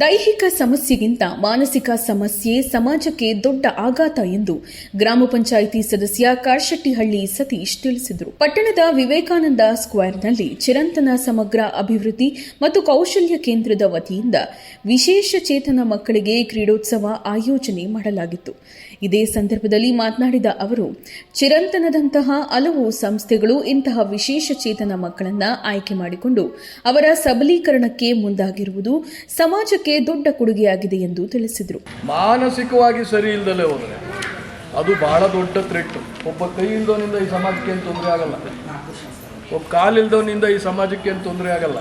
ದೈಹಿಕ ಸಮಸ್ಯೆಗಿಂತ ಮಾನಸಿಕ ಸಮಸ್ಯೆ ಸಮಾಜಕ್ಕೆ ದೊಡ್ಡ ಆಘಾತ ಎಂದು ಗ್ರಾಮ ಪಂಚಾಯಿತಿ ಸದಸ್ಯ ಕಾರ್ಶೆಟ್ಟಿಹಳ್ಳಿ ಸತೀಶ್ ತಿಳಿಸಿದರು. ಪಟ್ಟಣದ ವಿವೇಕಾನಂದ ಸ್ಕ್ವೇರ್ನಲ್ಲಿ ಚಿರಂತನ ಸಮಗ್ರ ಅಭಿವೃದ್ಧಿ ಮತ್ತು ಕೌಶಲ್ಯ ಕೇಂದ್ರದ ವತಿಯಿಂದ ವಿಶೇಷ ಚೇತನ ಮಕ್ಕಳಿಗೆ ಕ್ರೀಡೋತ್ಸವ ಆಯೋಜನೆ ಮಾಡಲಾಗಿತ್ತು. ಇದೇ ಸಂದರ್ಭದಲ್ಲಿ ಮಾತನಾಡಿದ ಅವರು, ಚಿರಂತನದಂತಹ ಹಲವು ಸಂಸ್ಥೆಗಳು ಇಂತಹ ವಿಶೇಷ ಚೇತನ ಮಕ್ಕಳನ್ನ ಆಯ್ಕೆ ಮಾಡಿಕೊಂಡು ಅವರ ಸಬಲೀಕರಣಕ್ಕೆ ಮುಂದಾಗಿರುವುದು ಸಮಾಜಕ್ಕೆ ದೊಡ್ಡ ಕೊಡುಗೆಯಾಗಿದೆ ಎಂದು ತಿಳಿಸಿದರು. ಮಾನಸಿಕವಾಗಿ ಸರಿ ಇಲ್ಲದಲ್ಲೇ ಹೋದರೆ ಅದು ಬಹಳ ದೊಡ್ಡ ಥ್ರೆಟ್ ಒಬ್ಬ ಕೈ ಇಲ್ದವನಿಂದ ಈ ಸಮಾಜಕ್ಕೆ ಏನು ತೊಂದರೆ ಆಗಲ್ಲ. ಒಬ್ಬ ಕಾಲಿಲ್ದವನಿಂದ ಈ ಸಮಾಜಕ್ಕೆ ಏನು ತೊಂದರೆ ಆಗಲ್ಲ.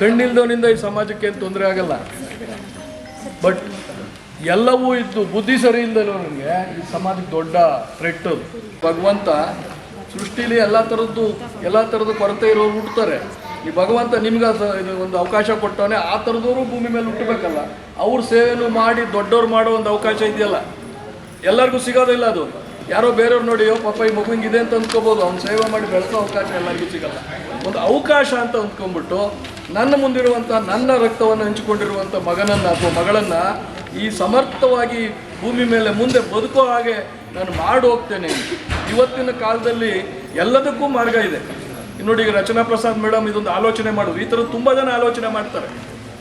ಕಣ್ಣಿಲ್ದವನಿಂದ ಈ ಸಮಾಜಕ್ಕೆ ಏನು ತೊಂದರೆ ಆಗಲ್ಲ. ಬಟ್ ಎಲ್ಲವೂ ಇದ್ದು ಬುದ್ಧಿ ಸರಿ ಇಲ್ದಲವನಿಗೆ ಈ ಸಮಾಜಕ್ಕೆ ದೊಡ್ಡ ಥ್ರೆಟ್ ಭಗವಂತ ಸೃಷ್ಟಿಲಿ ಎಲ್ಲ ಥರದ್ದು ಎಲ್ಲ ಥರದ ಕೊರತೆ ಇರೋರು ಹುಟ್ಟುತ್ತಾರೆ ಈ ಭಗವಂತ ನಿಮ್ಗೆ ಇದು ಒಂದು ಅವಕಾಶ ಕೊಟ್ಟವನೇ ಆ ಥರದವರು ಭೂಮಿ ಮೇಲೆ ಹುಟ್ಟಬೇಕಲ್ಲ. ಅವ್ರ ಸೇವೆನೂ ಮಾಡಿ ದೊಡ್ಡವ್ರು ಮಾಡೋ ಒಂದು ಅವಕಾಶ ಇದೆಯಲ್ಲ. ಎಲ್ಲರಿಗೂ ಸಿಗೋದಿಲ್ಲ ಅದು. ಯಾರೋ ಬೇರೆಯವ್ರು ನೋಡಿ, "ಅಯ್ಯೋ ಪಾಪ ಈ ಇದೆ ಅಂತ ಅಂದ್ಕೋಬೋದು. ಅವ್ನು ಸೇವೆ ಮಾಡಿ ಬೆಳೆಸೋ ಅವಕಾಶ ಎಲ್ಲರಿಗೂ ಸಿಗಲ್ಲ. ಒಂದು ಅವಕಾಶ ಅಂತ ಅಂದ್ಕೊಂಡ್ಬಿಟ್ಟು, ನನ್ನ ಮುಂದಿರುವಂಥ ನನ್ನ ರಕ್ತವನ್ನು ಹಂಚಿಕೊಂಡಿರುವಂಥ ಮಗನನ್ನು ಅಥವಾ ಮಗಳನ್ನು ಈ ಸಮರ್ಥವಾಗಿ ಭೂಮಿ ಮೇಲೆ ಮುಂದೆ ಬದುಕೋ ಹಾಗೆ ನಾನು ಮಾಡಿ ಹೋಗ್ತೇನೆ ಇವತ್ತಿನ ಕಾಲದಲ್ಲಿ ಎಲ್ಲದಕ್ಕೂ ಮಾರ್ಗ ಇದೆ. ನೋಡಿ, ಈಗ ರಚನಾ ಪ್ರಸಾದ್ ಮೇಡಮ್ ಇದೊಂದು ಆಲೋಚನೆ ಮಾಡೋದು. ಈ ಥರ ತುಂಬ ಜನ ಆಲೋಚನೆ ಮಾಡ್ತಾರೆ.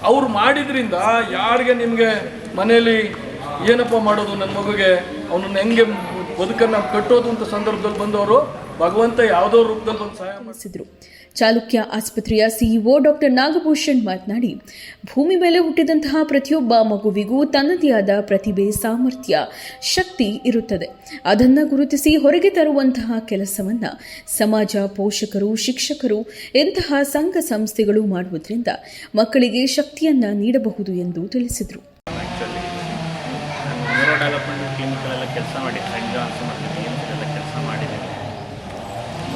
ಅವ್ರು ಮಾಡಿದ್ರಿಂದ ಯಾರಿಗೆ ನಿಮಗೆ ಮನೆಯಲ್ಲಿ ಏನಪ್ಪ ಮಾಡೋದು? ನನ್ನ ಮಗುಗೆ ಅವನನ್ನು ಹೆಂಗೆ ಬದುಕನ್ನು ಕಟ್ಟೋದು ಅಂತ ಸಂದರ್ಭದಲ್ಲಿ ಬಂದವರು ಭಗವಂತ ಯಾವುದೋ ರೂಪದಲ್ಲಿ ಒಂದು ಸಹಾಯ ಮಾಡಿಸಿದ್ರು ಚಾಲುಕ್ಯ ಆಸ್ಪತ್ರೆಯ ಸಿಇಒ ಡಾಕ್ಟರ್ ನಾಗಭೂಷಣ್ ಮಾತನಾಡಿ ಭೂಮಿ ಮೇಲೆ ಹುಟ್ಟಿದಂತಹ ಪ್ರತಿಯೊಬ್ಬ ಮಗುವಿಗೂ ತನ್ನದೇ ಆದ ಪ್ರತಿಭೆ ಸಾಮರ್ಥ್ಯ ಶಕ್ತಿ ಇರುತ್ತದೆ. ಅದನ್ನು ಗುರುತಿಸಿ ಹೊರಗೆ ತರುವಂತಹ ಕೆಲಸವನ್ನ ಸಮಾಜ ಪೋಷಕರು ಶಿಕ್ಷಕರು ಇಂತಹ ಸಂಘ ಸಂಸ್ಥೆಗಳು ಮಾಡುವುದರಿಂದ ಮಕ್ಕಳಿಗೆ ಶಕ್ತಿಯನ್ನ ನೀಡಬಹುದು ಎಂದು ತಿಳಿಸಿದರು. ಕ್ಲಿನಿಕಲ್ಲೆಲ್ಲ ಕೆಲಸ ಮಾಡಿ ಸೆಂಟ್ ಜಾನ್ಸ್ ಮತ್ತು ಕ್ಲಿನಿಕ್ಗಳೆಲ್ಲ ಕೆಲಸ ಮಾಡಿದ್ದೀನಿ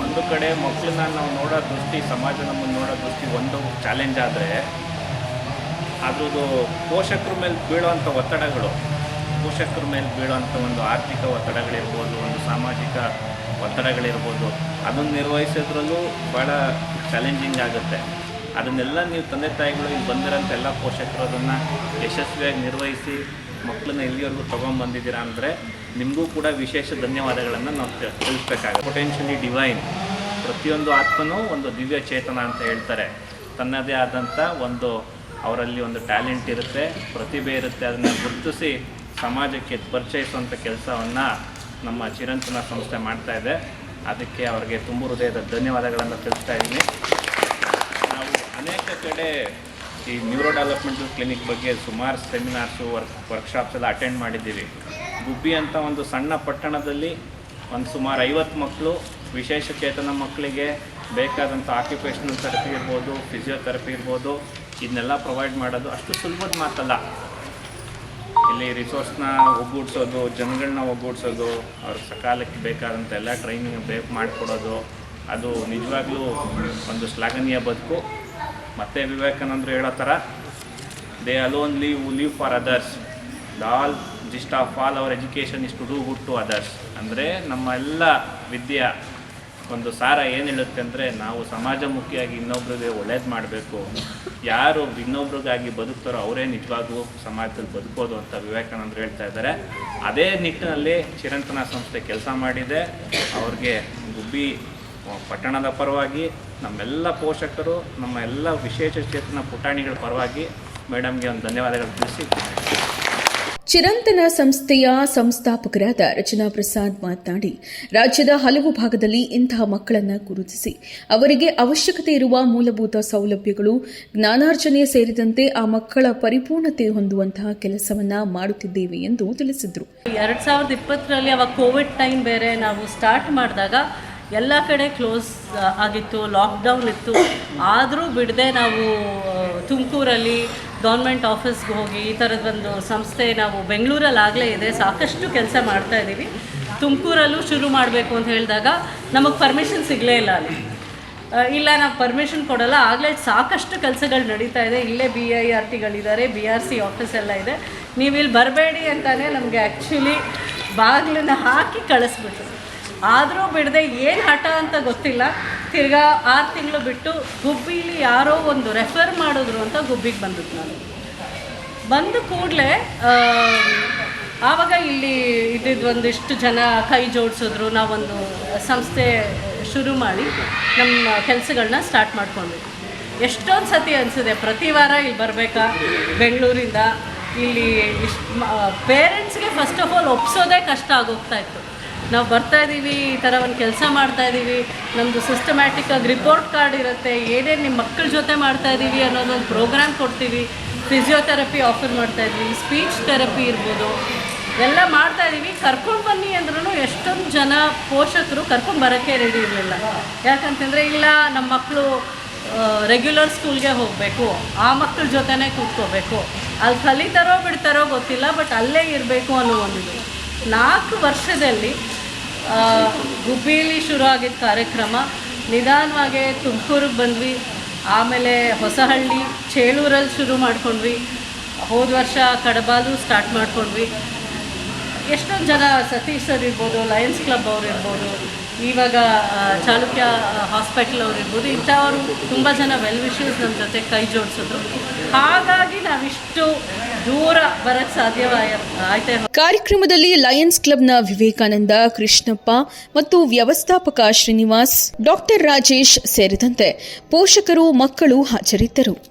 ಒಂದು ಕಡೆ ಮಕ್ಕಳನ್ನ ನಾವು ನೋಡೋ ದೃಷ್ಟಿ ಸಮಾಜ ನಮ್ಮನ್ನು ನೋಡೋ ದೃಷ್ಟಿ ಒಂದು ಚಾಲೆಂಜ್ ಆದರೆ, ಅದ್ರದ್ದು ಪೋಷಕರ ಮೇಲೆ ಬೀಳುವಂಥ ಒತ್ತಡಗಳು, ಪೋಷಕರ ಮೇಲೆ ಬೀಳುವಂಥ ಒಂದು ಆರ್ಥಿಕ ಒತ್ತಡಗಳಿರ್ಬೋದು, ಒಂದು ಸಾಮಾಜಿಕ ಒತ್ತಡಗಳಿರ್ಬೋದು, ಅದನ್ನು ನಿರ್ವಹಿಸೋದ್ರಲ್ಲೂ ಭಾಳ ಚಾಲೆಂಜಿಂಗ್ ಆಗುತ್ತೆ. ಅದನ್ನೆಲ್ಲ ನೀವು ತಂದೆ ತಾಯಿಗಳು ಇಲ್ಲಿ ಬಂದಿರೋಂಥ ಎಲ್ಲ ಪೋಷಕರು ಅದನ್ನು ಯಶಸ್ವಿಯಾಗಿ ನಿರ್ವಹಿಸಿ ಮಕ್ಕಳನ್ನ ಇಲ್ಲಿವರೆಗೂ ತೊಗೊಂಬಂದಿದ್ದೀರಾ ಅಂದರೆ ನಿಮಗೂ ಕೂಡ ವಿಶೇಷ ಧನ್ಯವಾದಗಳನ್ನು ನಾವು ತಿಳಿಸ್ಬೇಕಾಗುತ್ತೆ. ಪೊಟೆನ್ಷಿಯಲಿ ಡಿವೈನ್ ಪ್ರತಿಯೊಂದು ಆತ್ಮನೂ ಒಂದು ದಿವ್ಯ ಚೇತನ ಅಂತ ಹೇಳ್ತಾರೆ. ತನ್ನದೇ ಆದಂಥ ಒಂದು ಅವರಲ್ಲಿ ಒಂದು ಟ್ಯಾಲೆಂಟ್ ಇರುತ್ತೆ, ಪ್ರತಿಭೆ ಇರುತ್ತೆ, ಅದನ್ನು ಗುರುತಿಸಿ ಸಮಾಜಕ್ಕೆ ಪರಿಚಯಿಸುವಂಥ ಕೆಲಸವನ್ನು ನಮ್ಮ ಚಿರಂತನ ಸಂಸ್ಥೆ ಮಾಡ್ತಾ ಇದೆ. ಅದಕ್ಕೆ ಅವರಿಗೆ ತುಂಬ ಹೃದಯದ ಧನ್ಯವಾದಗಳನ್ನು ತಿಳಿಸ್ತಾ ಇದ್ದೀನಿ. ನಾವು ಅನೇಕ ಕಡೆ ಈ ನ್ಯೂರೋ ಡೆವಲಪ್ಮೆಂಟಲ್ ಕ್ಲಿನಿಕ್ ಬಗ್ಗೆ ಸುಮಾರು ಸೆಮಿನಾರ್ಸು ವರ್ಕ್ ವರ್ಕ್ಶಾಪ್ಸ್ ಎಲ್ಲ ಅಟೆಂಡ್ ಮಾಡಿದ್ದೀವಿ. ಗುಬ್ಬಿ ಅಂತ ಒಂದು ಸಣ್ಣ ಪಟ್ಟಣದಲ್ಲಿ ಒಂದು ಸುಮಾರು ಐವತ್ತು ಮಕ್ಕಳು ವಿಶೇಷ ಚೇತನ ಮಕ್ಕಳಿಗೆ ಬೇಕಾದಂಥ ಆಕ್ಯುಪೇಷನಲ್ ಥೆರಪಿ ಇರ್ಬೋದು ಫಿಸಿಯೋಥೆರಪಿ ಇರ್ಬೋದು, ಇದನ್ನೆಲ್ಲ ಪ್ರೊವೈಡ್ ಮಾಡೋದು ಅಷ್ಟು ಸುಲಭದ ಮಾತಲ್ಲ. ಇಲ್ಲಿ ರಿಸೋರ್ಸ್ನ ಒಗ್ಗೂಡಿಸೋದು ಜನಗಳನ್ನ ಒಗ್ಗೂಡಿಸೋದು ಅವ್ರ ಸಕಾಲಕ್ಕೆ ಬೇಕಾದಂಥ ಎಲ್ಲ ಟ್ರೈನಿಂಗ್ ಬೇಕು ಮಾಡಿಕೊಡೋದು, ಅದು ನಿಜವಾಗ್ಲೂ ಒಂದು ಶ್ಲಾಘನೀಯ ಬದುಕು. ಮತ್ತೆ ವಿವೇಕಾನಂದರು ಹೇಳೋ ಥರ they alone live live for others the all gist of all our education is to do good to others ಅಂದರೆ ನಮ್ಮ ಎಲ್ಲ ವಿದ್ಯೆ, ಒಂದು ಸಾರ ಏನು ಹೇಳುತ್ತೆ ಅಂದರೆ, ನಾವು ಸಮಾಜಮುಖಿಯಾಗಿ ಇನ್ನೊಬ್ರಿಗೆ ಒಳ್ಳೇದು ಮಾಡಬೇಕು. ಯಾರು ಇನ್ನೊಬ್ರಿಗಾಗಿ ಬದುಕ್ತಾರೋ ಅವರೇ ನಿಜವಾಗೂ ಸಮಾಜದಲ್ಲಿ ಬದುಕೋದು ಅಂತ ವಿವೇಕಾನಂದರು ಹೇಳ್ತಾ ಇದ್ದಾರೆ. ಅದೇ ನಿಟ್ಟಿನಲ್ಲಿ ಚಿರಂತನ ಸಂಸ್ಥೆ ಕೆಲಸ ಮಾಡಿದೆ. ಅವ್ರಿಗೆ ಗುಬ್ಬಿ ಪಟ್ಟಣದ ಪರವಾಗಿ ನಮ್ಮೆಲ್ಲ ಪೋಷಕರು ನಮ್ಮ ಎಲ್ಲ ವಿಶೇಷ ಚೇತನ ಪುಟಾಣಿಗಳ ಪರವಾಗಿ ಮೇಡಮ್ಗೆ ಒಂದು ಧನ್ಯವಾದಗಳು ತಿಳಿಸಿ. ಚಿರಂತನ ಸಂಸ್ಥೆಯ ಸಂಸ್ಥಾಪಕರಾದ ರಚನಾ ಪ್ರಸಾದ್ ಮಾತನಾಡಿ ರಾಜ್ಯದ ಹಲವು ಭಾಗದಲ್ಲಿ ಇಂತಹ ಮಕ್ಕಳನ್ನು ಗುರುತಿಸಿ ಅವರಿಗೆ ಅವಶ್ಯಕತೆ ಇರುವ ಮೂಲಭೂತ ಸೌಲಭ್ಯಗಳು ಜ್ಞಾನಾರ್ಜನೆ ಸೇರಿದಂತೆ ಆ ಮಕ್ಕಳ ಪರಿಪೂರ್ಣತೆ ಹೊಂದುವಂತಹ ಕೆಲಸವನ್ನ ಮಾಡುತ್ತಿದ್ದೇವೆ ಎಂದು ತಿಳಿಸಿದರು. ಎರಡು ಸಾವಿರದ ಇಪ್ಪತ್ತರಲ್ಲಿ ಅವಾಗ ಕೋವಿಡ್ ಟೈಮ್ ಬೇರೆ ನಾವು ಸ್ಟಾರ್ಟ್ ಮಾಡಿದಾಗ ಎಲ್ಲ ಕಡೆ ಕ್ಲೋಸ್ ಆಗಿತ್ತು ಲಾಕ್ಡೌನ್ ಇತ್ತು. ಆದರೂ ಬಿಡದೆ ನಾವು ತುಮಕೂರಲ್ಲಿ ಗೌರ್ಮೆಂಟ್ ಆಫೀಸ್ಗೆ ಹೋಗಿ ಈ ಥರದ ಒಂದು ಸಂಸ್ಥೆ ನಾವು ಬೆಂಗಳೂರಲ್ಲಿ ಆಗಲೇ ಇದೆ. ಸಾಕಷ್ಟು ಕೆಲಸ ಮಾಡ್ತಾ ಇದ್ದೀವಿ. ತುಮಕೂರಲ್ಲೂ ಶುರು ಮಾಡಬೇಕು ಅಂತ ಹೇಳಿದಾಗ ನಮಗೆ ಪರ್ಮಿಷನ್ ಸಿಗಲೇ ಇಲ್ಲ ಅಲ್ಲಿ. ಇಲ್ಲ, ನಾವು ಪರ್ಮಿಷನ್ ಕೊಡಲ್ಲ. ಆಗಲೇ ಸಾಕಷ್ಟು ಕೆಲಸಗಳು ನಡೀತಾ ಇದೆ. ಇಲ್ಲೇ ಬಿ ಐ ಆರ್ ಟಿಗಳಿದ್ದಾರೆ ಬಿ ಆರ್ ಸಿ ಆಫೀಸ್ ಎಲ್ಲ ಇದೆ. ನೀವು ಇಲ್ಲಿ ಬರಬೇಡಿ ಅಂತಲೇ ನಮಗೆ ಆ್ಯಕ್ಚುಲಿ ಬಾಗಿಲನ್ನ ಹಾಕಿ ಕಳಿಸ್ಬಿಟ್ರು. ಆದರೂ ಬಿಡದೆ ಏನು ಹಠ ಅಂತ ಗೊತ್ತಿಲ್ಲ. ತಿರ್ಗಾ ಆರು ತಿಂಗಳು ಬಿಟ್ಟು ಗುಬ್ಬಿಲಿ ಯಾರೋ ಒಂದು ರೆಫರ್ ಮಾಡಿದ್ರು ಅಂತ ಗುಬ್ಬಿಗೆ ಬಂದಿದ್ದು ನಾನು. ಬಂದ ಕೂಡಲೇ ಆವಾಗ ಇಲ್ಲಿ ಇದ್ದಿದ್ದು ಒಂದಿಷ್ಟು ಜನ ಕೈ ಜೋಡಿಸಿದ್ರು. ನಾವೊಂದು ಸಂಸ್ಥೆ ಶುರು ಮಾಡಿ ನಮ್ಮ ಕೆಲಸಗಳನ್ನ ಸ್ಟಾರ್ಟ್ ಮಾಡಿಕೊಂಡ್ವಿ. ಎಷ್ಟೊಂದು ಸತಿ ಅನಿಸಿದೆ ಪ್ರತಿ ವಾರ ಇಲ್ಲಿ ಬರಬೇಕಾ? ಬೆಂಗಳೂರಿಂದ ಇಲ್ಲಿ ಇಷ್ಟು ಪೇರೆಂಟ್ಸ್ಗೆ ಫಸ್ಟ್ ಆಫ್ ಆಲ್ ಒಪ್ಸೋದೇ ಕಷ್ಟ ಆಗೋಗ್ತಾ ಇತ್ತು. ನಾವು ಬರ್ತಾ ಇದ್ದೀವಿ, ಈ ಥರ ಒಂದು ಕೆಲಸ ಮಾಡ್ತಾ ಇದ್ದೀವಿ. ನಮ್ಮದು ಸಿಸ್ಟಮ್ಯಾಟಿಕ್ಕಾಗಿ ರಿಪೋರ್ಟ್ ಕಾರ್ಡ್ ಇರುತ್ತೆ, ಏನೇನು ನಿಮ್ಮ ಮಕ್ಕಳ ಜೊತೆ ಮಾಡ್ತಾ ಇದ್ದೀವಿ ಅನ್ನೋದೊಂದು ಪ್ರೋಗ್ರಾಮ್ ಕೊಡ್ತೀವಿ. ಫಿಸಿಯೋಥೆರಪಿ ಆಫರ್ ಮಾಡ್ತಾ ಇದ್ವಿ ಸ್ಪೀಚ್ ಥೆರಪಿ ಇರ್ಬೋದು. ಎಲ್ಲ ಮಾಡ್ತಾ ಇದ್ದೀವಿ. ಕರ್ಕೊಂಡು ಬನ್ನಿ ಅಂದ್ರೂ ಎಷ್ಟೊಂದು ಜನ ಪೋಷಕರು ಕರ್ಕೊಂಡು ಬರೋಕ್ಕೆ ರೆಡಿ ಇರಲಿಲ್ಲ. ಯಾಕಂತಂದರೆ ಇಲ್ಲ ನಮ್ಮ ಮಕ್ಕಳು ರೆಗ್ಯುಲರ್ ಸ್ಕೂಲ್ಗೆ ಹೋಗಬೇಕು. ಆ ಮಕ್ಕಳ ಜೊತೆನೇ ಕೂತ್ಕೋಬೇಕು. ಅಲ್ಲಿ ಕಲಿತಾರೋ ಬಿಡ್ತಾರೋ ಗೊತ್ತಿಲ್ಲ ಬಟ್ ಅಲ್ಲೇ ಇರಬೇಕು ಅನ್ನೋ ಒಂದಿದು ನಾಲ್ಕು ವರ್ಷದಲ್ಲಿ ಗುಬ್ಬಿಯಲ್ಲಿ ಶುರು ಆಗಿದ್ದ ಕಾರ್ಯಕ್ರಮ. ನಿಧಾನವಾಗಿ ತುಮಕೂರಿಗೆ ಬಂದ್ವಿ. ಆಮೇಲೆ ಹೊಸಹಳ್ಳಿ, ಚೇಳೂರಲ್ಲಿ ಶುರು ಮಾಡ್ಕೊಂಡ್ವಿ. ಹೋದ ವರ್ಷ ಕಡಬಾಲು ಸ್ಟಾರ್ಟ್ ಮಾಡ್ಕೊಂಡ್ವಿ. ಎಷ್ಟೊಂದು ಜನ ಸತೀಶ್ ಸರ್ ಇರ್ಬೋದು, ಲಯನ್ಸ್ ಕ್ಲಬ್ ಅವ್ರು ಇರ್ಬೋದು, ಇವಾಗ ಚಾಲುಕ್ಯ ಹಾಸ್ಪಿಟಲ್ ಅವ್ರು ಇರ್ಬೋದು, ಇಂಥವರು ತುಂಬ ಜನ ವೆಲ್ ವಿಷಸ್ ನಮ್ಮ ಜೊತೆ ಕೈ ಜೋಡಿಸಿದ್ರು. ಹಾಗಾಗಿ ನಾವಿಷ್ಟು ದೂರ ಬರಕ್ ಸಾಧ್ಯವಾಯ ಕಾರ್ಯಕ್ರಮದಲ್ಲಿ ಲಯನ್ಸ್ ಕ್ಲಬ್ನ ವಿವೇಕಾನಂದ, ಕೃಷ್ಣಪ್ಪ ಮತ್ತು ವ್ಯವಸ್ಥಾಪಕ ಶ್ರೀನಿವಾಸ್, ಡಾಕ್ಟರ್ ರಾಜೇಶ್ ಸೇರಿದಂತೆ ಪೋಷಕರು, ಮಕ್ಕಳು ಹಾಜರಿದ್ದರು.